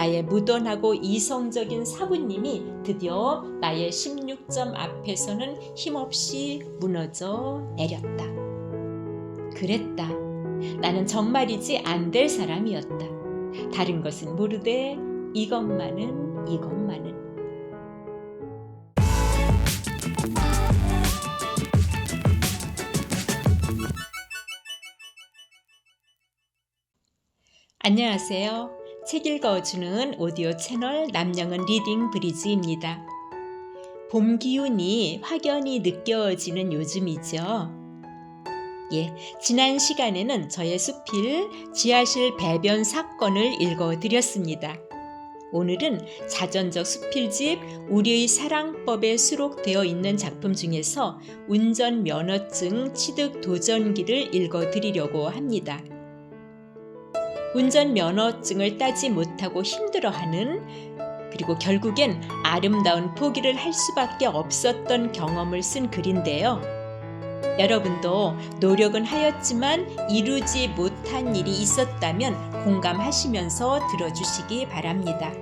나의 무던하고 이성적인 사부님이 드디어 나의 16점 앞에서는 힘없이 무너져 내렸다. 그랬다. 나는 정말이지 안 될 사람이었다. 다른 것은 모르되 이것만은 이것만은 안녕하세요. 책 읽어주는 오디오 채널 남영은 리딩 브리즈입니다. 봄 기운이 확연히 느껴지는 요즘이죠. 예, 지난 시간에는 저의 수필 지하실 배변 사건을 읽어드렸습니다. 오늘은 자전적 수필집 우리의 사랑법에 수록되어 있는 작품 중에서 운전 면허증 취득 도전기를 읽어드리려고 합니다. 운전 면허증을 따지 못하고 힘들어하는 그리고 결국엔 아름다운 포기를 할 수밖에 없었던 경험을 쓴 글인데요. 여러분도 노력은 하였지만 이루지 못한 일이 있었다면 공감하시면서 들어주시기 바랍니다.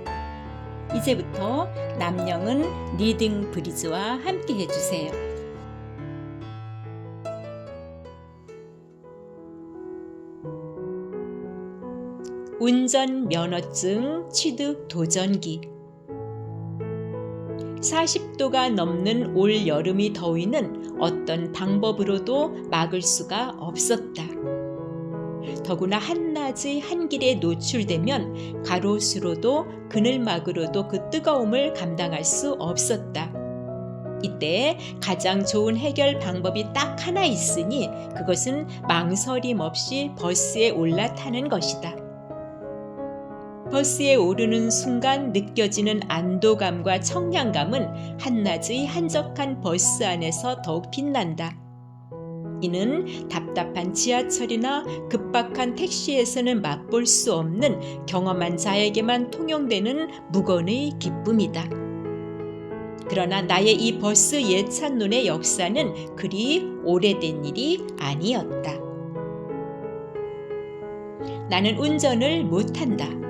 이제부터 남영은 리딩 브리즈와 함께 해주세요. 운전 면허증 취득 도전기 40도가 넘는 올 여름의 더위는 어떤 방법으로도 막을 수가 없었다. 더구나 한낮의 한길에 노출되면 가로수로도 그늘막으로도 그 뜨거움을 감당할 수 없었다. 이때 가장 좋은 해결 방법이 딱 하나 있으니 그것은 망설임 없이 버스에 올라타는 것이다. 버스에 오르는 순간 느껴지는 안도감과 청량감은 한낮의 한적한 버스 안에서 더욱 빛난다. 이는 답답한 지하철이나 급박한 택시에서는 맛볼 수 없는 경험한 자에게만 통용되는 무건의 기쁨이다. 그러나 나의 이 버스 예찬론의 역사는 그리 오래된 일이 아니었다. 나는 운전을 못한다.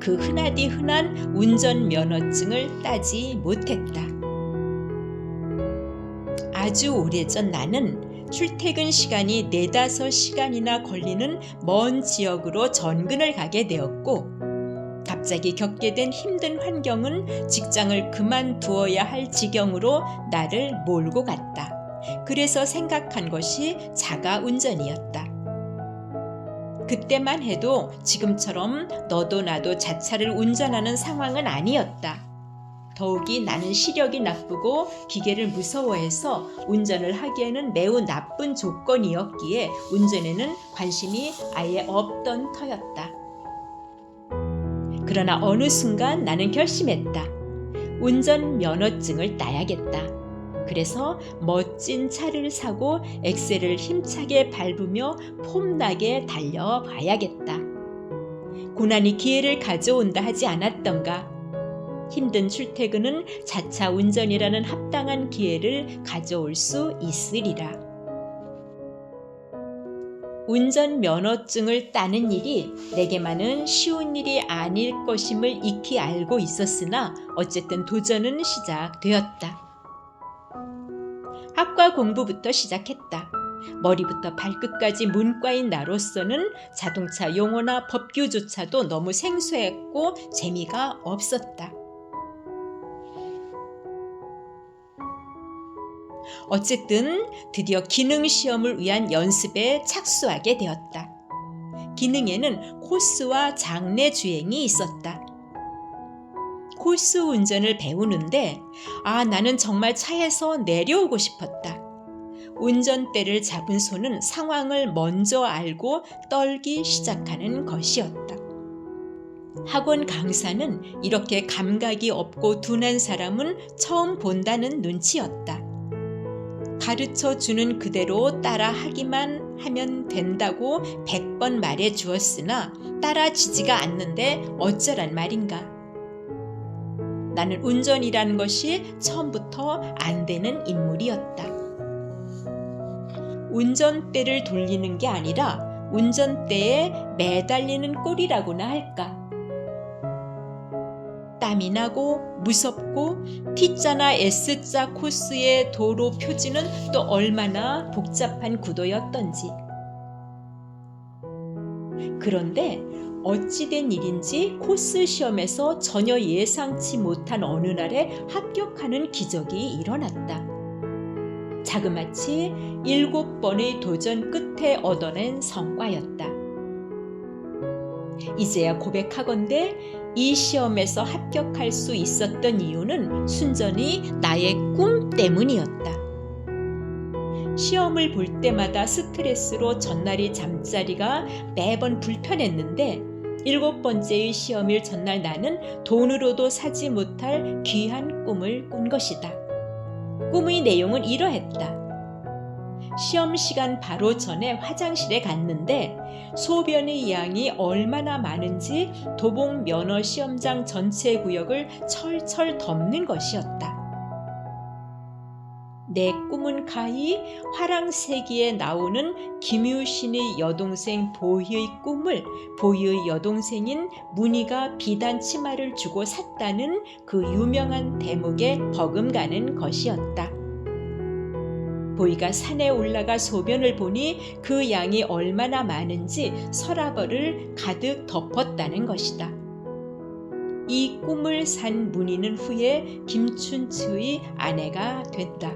그 흔하디 흔한 운전 면허증을 따지 못했다. 아주 오래전 나는 출퇴근 시간이 네다섯 시간이나 걸리는 먼 지역으로 전근을 가게 되었고, 갑자기 겪게 된 힘든 환경은 직장을 그만두어야 할 지경으로 나를 몰고 갔다. 그래서 생각한 것이 자가 운전이었다. 그때만 해도 지금처럼 너도 나도 자차를 운전하는 상황은 아니었다. 더욱이 나는 시력이 나쁘고 기계를 무서워해서 운전을 하기에는 매우 나쁜 조건이었기에 운전에는 관심이 아예 없던 터였다. 그러나 어느 순간 나는 결심했다. 운전 면허증을 따야겠다. 그래서 멋진 차를 사고 엑셀을 힘차게 밟으며 폼나게 달려봐야겠다. 고난이 기회를 가져온다 하지 않았던가? 힘든 출퇴근은 자차 운전이라는 합당한 기회를 가져올 수 있으리라. 운전 면허증을 따는 일이 내게만은 쉬운 일이 아닐 것임을 익히 알고 있었으나 어쨌든 도전은 시작되었다. 학과 공부부터 시작했다. 머리부터 발끝까지 문과인 나로서는 자동차 용어나 법규조차도 너무 생소했고 재미가 없었다. 어쨌든 드디어 기능 시험을 위한 연습에 착수하게 되었다. 기능에는 코스와 장례 주행이 있었다. 코스 운전을 배우는데 아 나는 정말 차에서 내려오고 싶었다. 운전대를 잡은 손은 상황을 먼저 알고 떨기 시작하는 것이었다. 학원 강사는 이렇게 감각이 없고 둔한 사람은 처음 본다는 눈치였다. 가르쳐 주는 그대로 따라 하기만 하면 된다고 백번 말해 주었으나 따라지지가 않는데 어쩌란 말인가. 나는 운전이라는 것이 처음부터 안 되는 인물이었다. 운전대를 돌리는 게 아니라 운전대에 매달리는 꼴이라고나 할까. 땀이 나고 무섭고 T자나 S자 코스의 도로 표지는 또 얼마나 복잡한 구도였던지. 그런데 어찌된 일인지 코스 시험에서 전혀 예상치 못한 어느 날에 합격하는 기적이 일어났다. 자그마치 일곱 번의 도전 끝에 얻어낸 성과였다. 이제야 고백하건대 이 시험에서 합격할 수 있었던 이유는 순전히 나의 꿈 때문이었다. 시험을 볼 때마다 스트레스로 전날이 잠자리가 매번 불편했는데 일곱 번째의 시험일 전날 나는 돈으로도 사지 못할 귀한 꿈을 꾼 것이다. 꿈의 내용은 이러했다. 시험 시간 바로 전에 화장실에 갔는데 소변의 양이 얼마나 많은지 도봉 면허 시험장 전체 구역을 철철 덮는 것이었다. 내 꿈은 가히 화랑세기에 나오는 김유신의 여동생 보희의 꿈을 보희의 여동생인 문희가 비단 치마를 주고 샀다는 그 유명한 대목에 버금가는 것이었다. 보이가 산에 올라가 소변을 보니 그 양이 얼마나 많은지 서라벌을 가득 덮었다는 것이다. 이 꿈을 산 문희는 후에 김춘츠의 아내가 된다.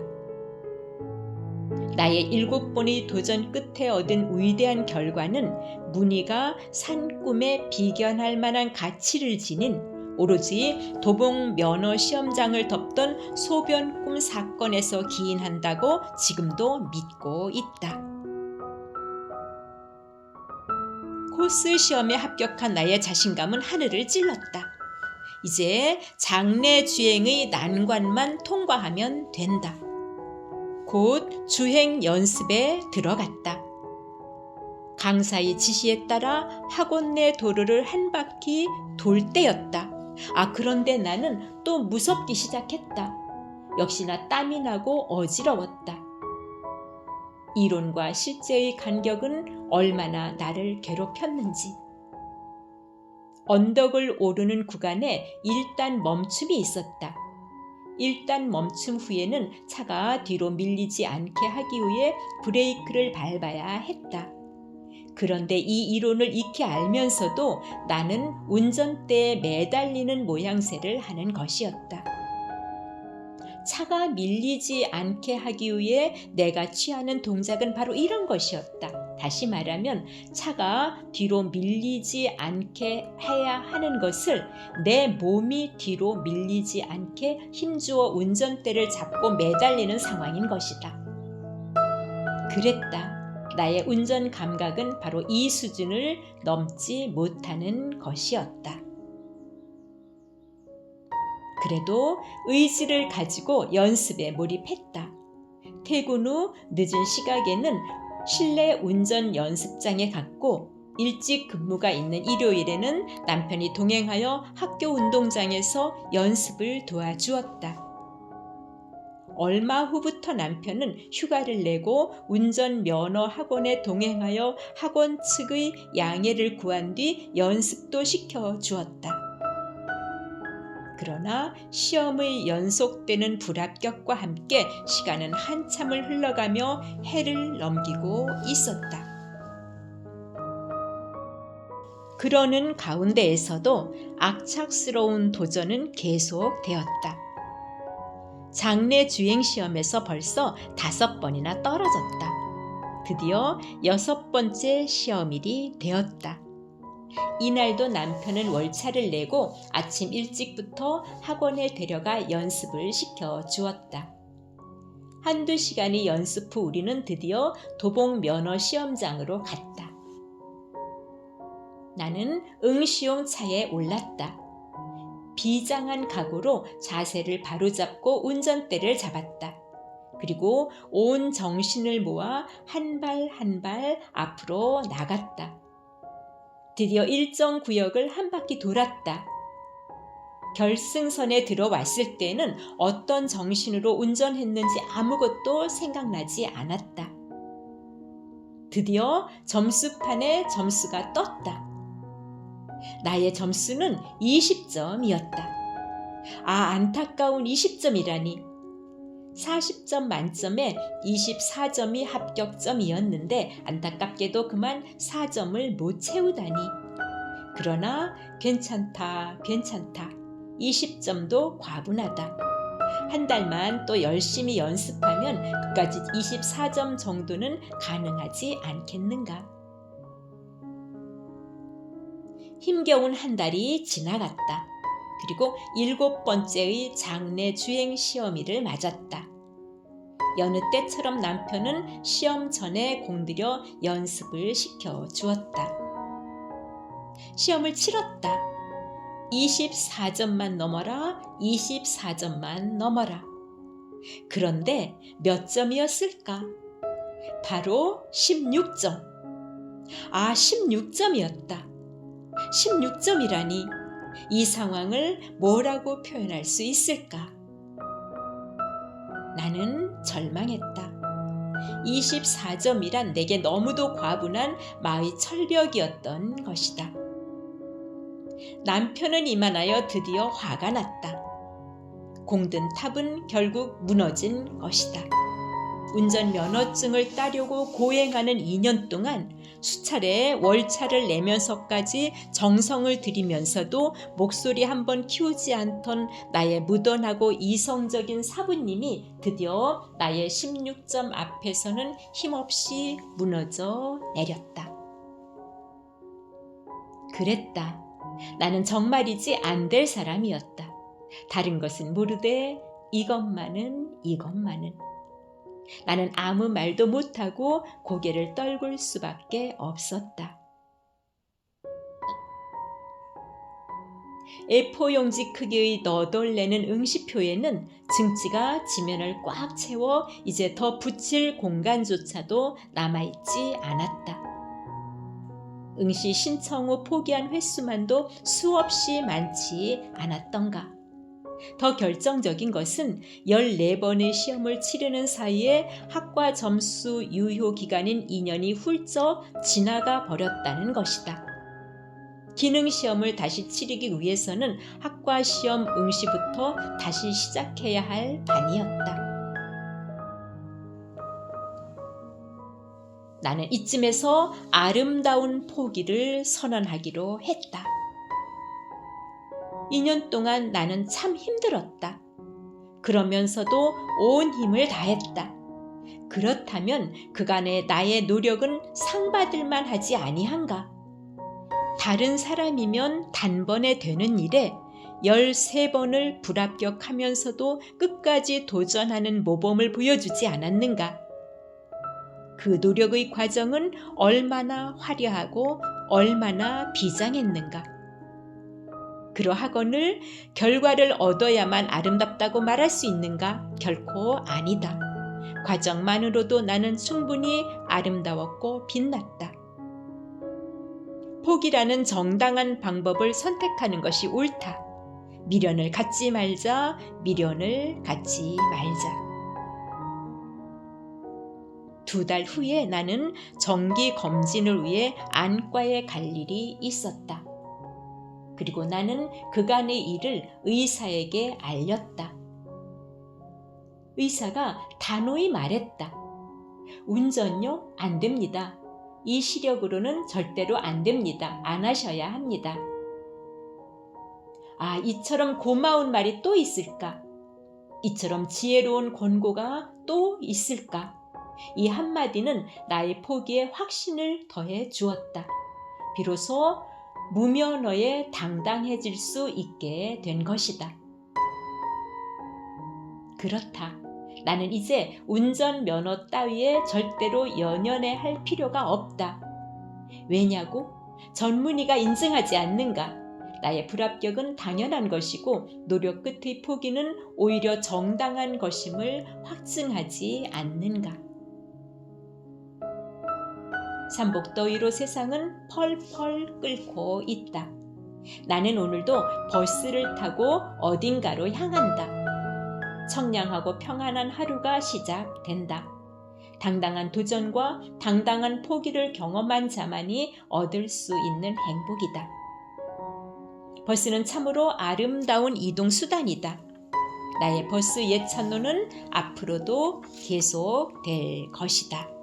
나의 일곱 번의 도전 끝에 얻은 위대한 결과는 문희가 산 꿈에 비견할 만한 가치를 지닌 오로지 도봉 면허 시험장을 덮던 소변 꿈 사건에서 기인한다고 지금도 믿고 있다. 코스 시험에 합격한 나의 자신감은 하늘을 찔렀다. 이제 장례 주행의 난관만 통과하면 된다. 곧 주행 연습에 들어갔다. 강사의 지시에 따라 학원 내 도로를 한 바퀴 돌 때였다. 아, 그런데 나는 또 무섭기 시작했다. 역시나 땀이 나고 어지러웠다. 이론과 실제의 간격은 얼마나 나를 괴롭혔는지. 언덕을 오르는 구간에 일단 멈춤이 있었다. 일단 멈춤 후에는 차가 뒤로 밀리지 않게 하기 위해 브레이크를 밟아야 했다. 그런데 이 이론을 익히 알면서도 나는 운전대에 매달리는 모양새를 하는 것이었다. 차가 밀리지 않게 하기 위해 내가 취하는 동작은 바로 이런 것이었다. 다시 말하면 차가 뒤로 밀리지 않게 해야 하는 것을 내 몸이 뒤로 밀리지 않게 힘주어 운전대를 잡고 매달리는 상황인 것이다. 그랬다. 나의 운전 감각은 바로 이 수준을 넘지 못하는 것이었다. 그래도 의지를 가지고 연습에 몰입했다. 퇴근 후 늦은 시각에는 실내 운전 연습장에 갔고 일찍 근무가 있는 일요일에는 남편이 동행하여 학교 운동장에서 연습을 도와주었다. 얼마 후부터 남편은 휴가를 내고 운전 면허 학원에 동행하여 학원 측의 양해를 구한 뒤 연습도 시켜 주었다. 그러나 시험의 연속되는 불합격과 함께 시간은 한참을 흘러가며 해를 넘기고 있었다. 그러는 가운데에서도 악착스러운 도전은 계속되었다. 장례 주행 시험에서 벌써 다섯 번이나 떨어졌다. 드디어 여섯 번째 시험일이 되었다. 이날도 남편은 월차를 내고 아침 일찍부터 학원에 데려가 연습을 시켜 주었다. 한두 시간의 연습 후 우리는 드디어 도봉 면허 시험장으로 갔다. 나는 응시용 차에 올랐다. 비장한 각오로 자세를 바로잡고 운전대를 잡았다. 그리고 온 정신을 모아 한 발 한 발 앞으로 나갔다. 드디어 일정 구역을 한 바퀴 돌았다. 결승선에 들어왔을 때는 어떤 정신으로 운전했는지 아무것도 생각나지 않았다. 드디어 점수판에 점수가 떴다. 나의 점수는 20점이었다. 아, 안타까운 20점이라니. 40점 만점에 24점이 합격점이었는데 안타깝게도 그만 4점을 못 채우다니. 그러나 괜찮다, 괜찮다. 20점도 과분하다. 한 달만 또 열심히 연습하면 그까지 24점 정도는 가능하지 않겠는가. 힘겨운 한 달이 지나갔다. 그리고 일곱 번째의 장례 주행 시험일을 맞았다. 여느 때처럼 남편은 시험 전에 공들여 연습을 시켜 주었다. 시험을 치렀다. 24점만 넘어라, 24점만 넘어라. 그런데 몇 점이었을까? 바로 16점. 아, 16점이었다. 16점이라니 이 상황을 뭐라고 표현할 수 있을까? 나는 절망했다. 24점이란 내게 너무도 과분한 마의 철벽이었던 것이다. 남편은 이만하여 드디어 화가 났다. 공든 탑은 결국 무너진 것이다. 운전 면허증을 따려고 고행하는 2년 동안 수차례 월차를 내면서까지 정성을 들이면서도 목소리 한번 키우지 않던 나의 무던하고 이성적인 사부님이 드디어 나의 16점 앞에서는 힘없이 무너져 내렸다. 그랬다. 나는 정말이지 안 될 사람이었다. 다른 것은 모르되 이것만은 이것만은 나는 아무 말도 못하고 고개를 떨굴 수밖에 없었다. A4 용지 크기의 너덜내는 응시표에는 증지가 지면을 꽉 채워 이제 더 붙일 공간조차도 남아있지 않았다. 응시 신청 후 포기한 횟수만도 수없이 많지 않았던가. 더 결정적인 것은 14번의 시험을 치르는 사이에 학과 점수 유효 기간인 2년이 훌쩍 지나가 버렸다는 것이다. 기능 시험을 다시 치르기 위해서는 학과 시험 응시부터 다시 시작해야 할 판이었다. 나는 이쯤에서 아름다운 포기를 선언하기로 했다. 2년 동안 나는 참 힘들었다. 그러면서도 온 힘을 다했다. 그렇다면 그간의 나의 노력은 상받을만 하지 아니한가? 다른 사람이면 단번에 되는 일에 13번을 불합격하면서도 끝까지 도전하는 모범을 보여주지 않았는가? 그 노력의 과정은 얼마나 화려하고 얼마나 비장했는가? 그러하거늘 결과를 얻어야만 아름답다고 말할 수 있는가? 결코 아니다. 과정만으로도 나는 충분히 아름다웠고 빛났다. 포기라는 정당한 방법을 선택하는 것이 옳다. 미련을 갖지 말자, 미련을 갖지 말자. 두 달 후에 나는 정기 검진을 위해 안과에 갈 일이 있었다. 그리고 나는 그간의 일을 의사에게 알렸다. 의사가 단호히 말했다. 운전요? 안 됩니다. 이 시력으로는 절대로 안 됩니다. 안 하셔야 합니다. 아, 이처럼 고마운 말이 또 있을까? 이처럼 지혜로운 권고가 또 있을까? 이 한마디는 나의 포기에 확신을 더해 주었다. 비로소 무면허에 당당해질 수 있게 된 것이다. 그렇다. 나는 이제 운전면허 따위에 절대로 연연해 할 필요가 없다. 왜냐고? 전문의가 인증하지 않는가? 나의 불합격은 당연한 것이고 노력 끝의 포기는 오히려 정당한 것임을 확증하지 않는가? 삼복 더위로 세상은 펄펄 끓고 있다. 나는 오늘도 버스를 타고 어딘가로 향한다. 청량하고 평안한 하루가 시작된다. 당당한 도전과 당당한 포기를 경험한 자만이 얻을 수 있는 행복이다. 버스는 참으로 아름다운 이동 수단이다. 나의 버스 옛 찬노는 앞으로도 계속 될 것이다.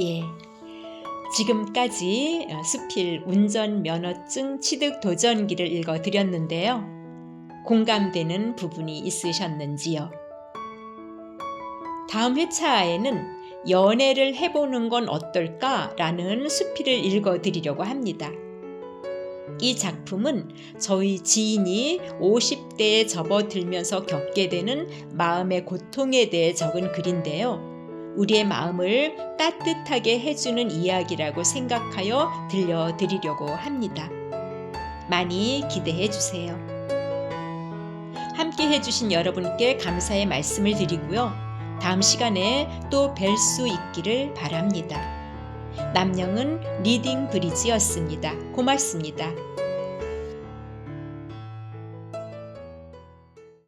예. 지금까지 어, 수필 운전 면허증 취득 도전기를 읽어 드렸는데요. 공감되는 부분이 있으셨는지요? 다음 회차에는 연애를 해보는 건 어떨까라는 수필을 읽어 드리려고 합니다. 이 작품은 저희 지인이 50대에 접어들면서 겪게 되는 마음의 고통에 대해 적은 글인데요. 우리의 마음을 따뜻하게 해주는 이야기라고 생각하여 들려드리려고 합니다. 많이 기대해 주세요. 함께 해주신 여러분께 감사의 말씀을 드리고요. 다음 시간에 또 뵐 수 있기를 바랍니다. 남영은 리딩 브리지였습니다. 고맙습니다.